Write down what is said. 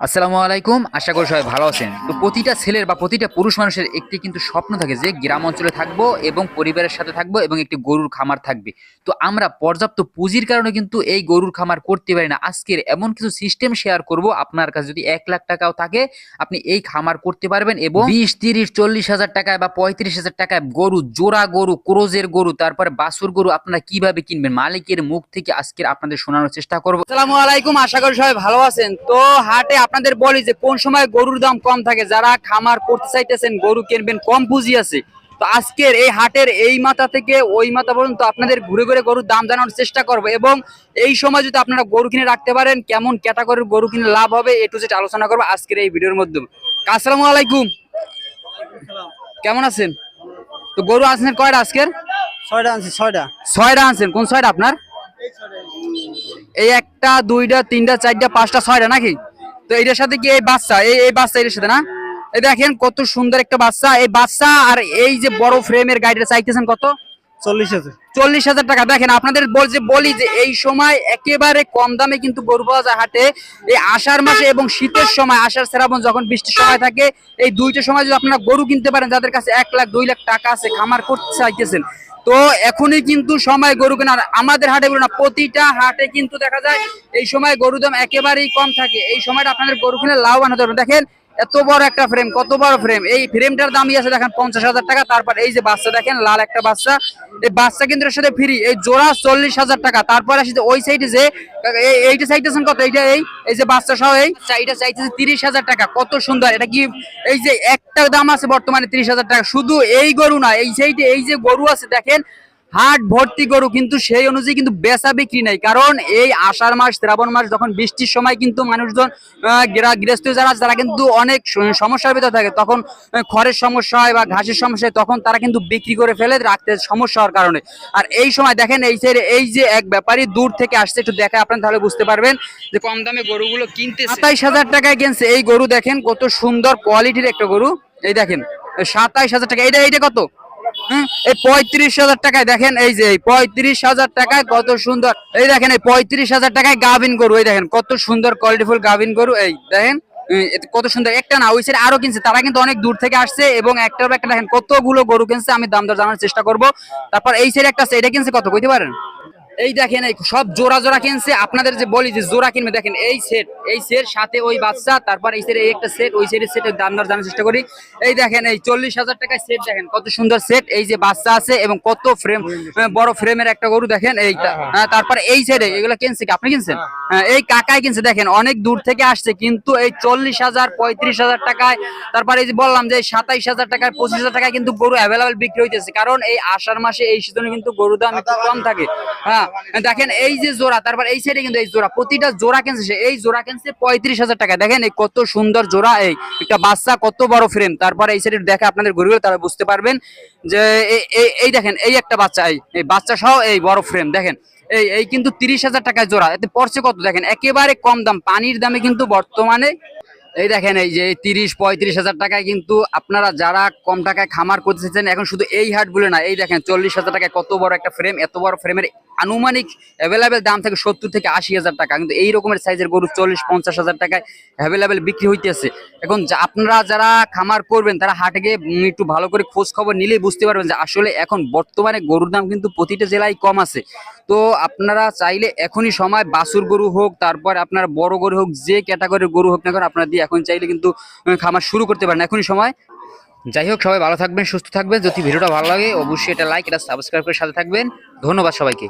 আসসালামু আলাইকুম, আশা করি সবাই ভালো আছেন। তো প্রতিটা ছেলের বা প্রতিটা পুরুষ মানুষের একটি কিন্তু স্বপ্ন থাকে যে গ্রাম অঞ্চলে থাকব এবং পরিবারের সাথে থাকব এবং একটি গরুর খামার থাকবে। তো আমরা পর্যাপ্ত পুঁজির কারণে কিন্তু এই গরুর খামার করতে পারি না। আজকের এমন কিছু সিস্টেম শেয়ার করব, আপনার কাছে যদি এক লাখ টাকাও থাকে, আপনি এই খামার করতে পারবেন এবং বিশ, তিরিশ, চল্লিশ হাজার টাকায় বা পঁয়ত্রিশ হাজার টাকায় গরু, জোড়া গরু, ক্রোজের গরু, তারপরে বাছুর গরু আপনারা কীভাবে কিনবেন? মালিকের মুখ থেকে আজকের আপনাদের শোনানোর চেষ্টা করব। আসসালামু আলাইকুম, আশা করি সবাই ভালো আছেন। তো হাটে আপনাদের বলি যে কোন সময় গরুর দাম কম থাকে যারা খামার করতে চাইতেছেন গরু কিনবেন কম পুঁজি আছে। তো আজকের এই হাটের এই মাথা থেকে ওই মাথা পর্যন্ত আপনাদের ঘুরে ঘুরে গরুর দাম জানানোর চেষ্টা করব এবং এই সময় যদি আপনারা গরু কিনে রাখতে পারেন কেমন ক্যাটাগরির গরু কিনে লাভ হবে এ টু জেড আলোচনা করব আজকের এই ভিডিওর মাধ্যমে। আসসালামু আলাইকুম। কেমন আছেন? তো গরু আনছেন কয়টা আজকের? ছয়টা আনছি ছয়টা। ছয়টা আনছেন কোন ছয়টা আপনার? এই একটা দুইটা তিনটা চারটা পাঁচটা ছয়টা নাকি? তো এইটার সাথে কি এই বাচ্চা? এই এই বাচ্চা এটার সাথে না? এই দেখেন কত সুন্দর একটা বাচ্চা। এই বাচ্চা আর এই যে বড় ফ্রেমের গাড়িটা চাইতেছেন কত? চল্লিশ হাজার। চল্লিশ হাজার টাকা। দেখেন আপনাদের বলছে বলি যে এই সময় একেবারে কম দামে কিন্তু গরু পাওয়া যায় হাটে। এই আষাঢ় মাসে এবং শীতের সময় আষাঢ় শ্রাবণ যখন বৃষ্টির সময় থাকে এই দুইটা সময় যদি আপনারা গরু কিনতে পারেন যাদের কাছে এক লাখ দুই লাখ টাকা আছে খামার করতে চাইতেছেন তো এখনই কিন্তু সময় গরু কেনার। আমাদের হাটে বলো না, প্রতিটা হাটে কিন্তু দেখা যায় এই সময় গরু দাম একেবারেই কম থাকে। এই সময়টা আপনাদের গরু কিনে লাভবান হতে দেখেন, এত বড় একটা ফ্রেম কত বড় ফ্রেম এই ফ্রেমটার দামই আছে, দেখেন, পঞ্চাশ হাজার টাকা। তারপর এই যে বাচ্চা, দেখেন, লাল একটা বাচ্চা। এই বাচ্চা কেন্দ্রের সাথে ফ্রি এই জোড়া চল্লিশ হাজার টাকা। তারপরে আসি ওই সাইডে যে এইটা চাইতেছেন কত? এইটা এই এই যে বাচ্চা সহ এই এইটা চাইতেছে তিরিশ হাজার টাকা। কত সুন্দর, এটা কি এই যে একটা দাম আছে বর্তমানে তিরিশ হাজার টাকা? শুধু এই গরু না, এই সাইডে এই যে গরু আছে, দেখেন হাট ভর্তি গরু কিন্তু সেই অনুযায়ী কিন্তু বেচা বিক্রি নাই। কারণ এই আষাঢ় মাস, শ্রাবণ মাস যখন বৃষ্টির সময় কিন্তু মানুষজন গৃহস্থ যারা যারা কিন্তু অনেক সমস্যার ভিতরে থাকে। তখন খড়ের সমস্যা হয় বা ঘাসের সমস্যা হয়, তখন তারা কিন্তু বিক্রি করে ফেলে রাখতে সমস্যা হওয়ার কারণে। আর এই সময় দেখেন, এই সাইডে এই যে এক ব্যাপারী দূর থেকে আসছে, একটু দেখে আপনার তাহলে বুঝতে পারবেন যে কম দামে গরুগুলো কিনতে সাতাইশ হাজার টাকায় কিনছে। এই গরু দেখেন, কত সুন্দর কোয়ালিটির একটা গরু। এই দেখেন, সাতাইশ হাজার টাকা। এটা এইটা কত? এই পঁয়ত্রিশ হাজার টাকায় দেখেন এই যে পঁয়ত্রিশ হাজার টাকায় কত সুন্দর এই দেখেন এই পঁয়ত্রিশ হাজার টাকায় গাভিন গরু এই দেখেন কত সুন্দর কোয়ালিটিফুল গাভিন গরু এই দেখেন কত সুন্দর একটা না ওই সাইড আরও কিনছে তারা কিন্তু অনেক দূর থেকে আসছে এবং একটার একটা দেখেন কতগুলো গরু কিনছে আমি দাম দর জানার চেষ্টা করব। তারপর এই সাইড একটা আছে, এটা কিনছে কত কইতে পারেন? এই দেখেন এই সব জোড়া জোড়া কিনছে। আপনাদের যে বলি যে জোড়া কিনবে দেখেন এই সেট এই সেট সাথে ওই বাচ্চা তারপর এই সেট এই একটা সেট ওই সেটের সেটের দাম দর জানার চেষ্টা করি। এই দেখেন এই চল্লিশ হাজার টাকায় সেট দেখেন কত সুন্দর সেট এই যে বাচ্চা আছে এবং কত ফ্রেম বড় ফ্রেমের একটা গরু দেখেন এইটা। হ্যাঁ, তারপর এই সেটে এগুলো কিনছে কি? আপনি কিনছেন? হ্যাঁ, এই কাকাই কিনছে দেখেন অনেক দূর থেকে আসছে কিন্তু এই চল্লিশ হাজার পঁয়ত্রিশ হাজার টাকায় তারপর এই যে বললাম যে সাতাইশ হাজার টাকায় পঁচিশ হাজার টাকায় কিন্তু গরু অ্যাভেলেবেল বিক্রি হইতেছে। কারণ এই আষাঢ় মাসে এই সিজনে কিন্তু গরুর দাম একটু কম থাকে। হ্যাঁ দেখেন এই যে জোড়া, তারপর এই সাইডে কিন্তু এই জোড়া, প্রতিটা জোড়া কিনছে এই জোড়া কিনছে পঁয়ত্রিশ হাজার টাকা। দেখেন এই কত সুন্দর জোড়া এই, একটা বাচ্চা, কত বড় ফ্রেম তারপর এই সাইডে দেখে আপনাদের গরুগুলো, তারা বুঝতে পারবেন যে এই- দেখেন, এই একটা বাচ্চা, এই এই বাচ্চা সহ এই বড় ফ্রেম দেখেন। এই এই কিন্তু তিরিশ হাজার টাকায় জোড়া, এতে পড়ছে কত? দেখেন, একেবারে কম দাম, পানির দামে কিন্তু বর্তমানে, এই দেখেন এই যে তিরিশ, পঁয়ত্রিশ হাজার টাকায় কিন্তু আপনারা যারা কম টাকায় খামার করতে চাইছেন, এখন শুধু এই হাট বলে না, এই দেখেন চল্লিশ হাজার টাকায় কত বড় একটা ফ্রেম এত বড় ফ্রেমের আনুমানিক অ্যাভেলেবেল দাম থাকে সত্তর থেকে আশি হাজার টাকা। কিন্তু এই রকমের সাইজের গরু চল্লিশ, পঞ্চাশ হাজার টাকায় অ্যাভেলেবেল বিক্রি হইতেছে। এখন আপনারা যারা খামার করবেন, তারা হাটে গিয়ে একটু ভালো করে খোঁজ খবর নিলেই বুঝতে পারবেন যে আসলে এখন বর্তমানে গরুর দাম কিন্তু প্রতিটা জেলায় কম আছে। তো আপনারা চাইলে এখনই সময় বাছুর গরু হোক, তারপর আপনার বড় গরু হোক, যে ক্যাটাগরির গরু হোক না কেন, আপনারা দিয়ে এখন চাইলে কিন্তু খামার শুরু করতে পারেন। এখনই সময়। যাই হোক, সবাই ভালো থাকবেন, সুস্থ থাকবেন। যদি ভিডিওটা ভালো লাগে, অবশ্যই এটা লাইক এটা সাবস্ক্রাইব করে সাথে থাকবেন। ধন্যবাদ সবাইকে।